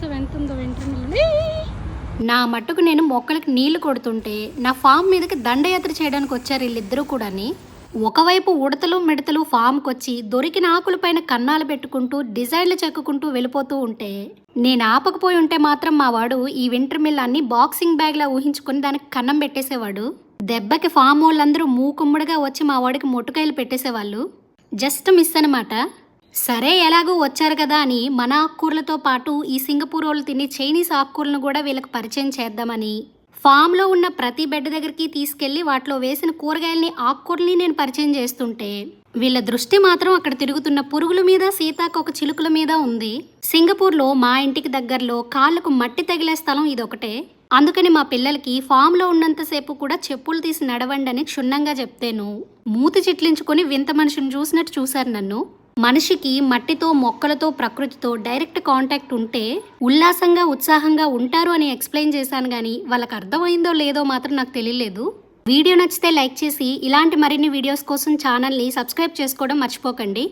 చూసావు ఎంత ఉందో నా మట్టుకు నేను మొక్కలకి నీళ్ళు కొడుతుంటే నా ఫామ్ మీదకి దండయాత్ర చేయడానికి వచ్చారు వీళ్ళిద్దరూ కూడాని. ఒకవైపు ఉడతలు మిడతలు ఫామ్కి వచ్చి దొరికిన ఆకులపైన కన్నాలు పెట్టుకుంటూ డిజైన్లు చెక్కుకుంటూ వెళ్ళిపోతూ ఉంటే నేను ఆపకపోయి ఉంటే మాత్రం మా వాడు ఈ వింటర్ మిల్ అన్ని బాక్సింగ్ బ్యాగ్లా ఊహించుకొని దానికి కన్నం పెట్టేసేవాడు. దెబ్బకి ఫామ్ వాళ్ళందరూ మూకుమ్మడిగా వచ్చి మా వాడికి మొట్టుకాయలు పెట్టేసేవాళ్ళు. జస్ట్ మిస్ అనమాట సరే ఎలాగో వచ్చారు కదా అని మన ఆకుకూరలతో పాటు ఈ సింగపూర్ వాళ్ళు తినే చైనీస్ ఆకుకూరలను కూడా వీళ్ళకి పరిచయం చేద్దామని. ఫామ్లో ఉన్న ప్రతి బెడ్ దగ్గరికి తీసుకెళ్ళి వాటిలో వేసిన కూరగాయల్ని ఆకుకూరల్ని నేను పరిచయం చేస్తుంటే వీళ్ళ దృష్టి మాత్రం అక్కడ తిరుగుతున్న పురుగుల మీద సీతాకొక చిలుకల మీద ఉంది. సింగపూర్లో మా ఇంటికి దగ్గరలో కాళ్ళకు మట్టి తగిలే స్థలం ఇదొకటే. అందుకని మా పిల్లలకి ఫామ్లో ఉన్నంతసేపు కూడా చెప్పులు తీసి నడవండి అని క్షుణ్ణంగా చెప్తేను. మూతి చిట్లించుకొని వింత మనిషిని చూసినట్టు చూశారు నన్ను. మనిషికి మట్టితో మొక్కలతో ప్రకృతితో డైరెక్ట్ కాంటాక్ట్ ఉంటే ఉల్లాసంగా ఉత్సాహంగా ఉంటారు అని ఎక్స్ప్లెయిన్ చేశాను కానీ వాళ్ళకి అర్థమైందో లేదో మాత్రం నాకు తెలియలేదు. వీడియో నచ్చితే లైక్ చేసి ఇలాంటి మరిన్ని వీడియోస్ కోసం ఛానల్ని సబ్స్క్రైబ్ చేసుకోవడం మర్చిపోకండి.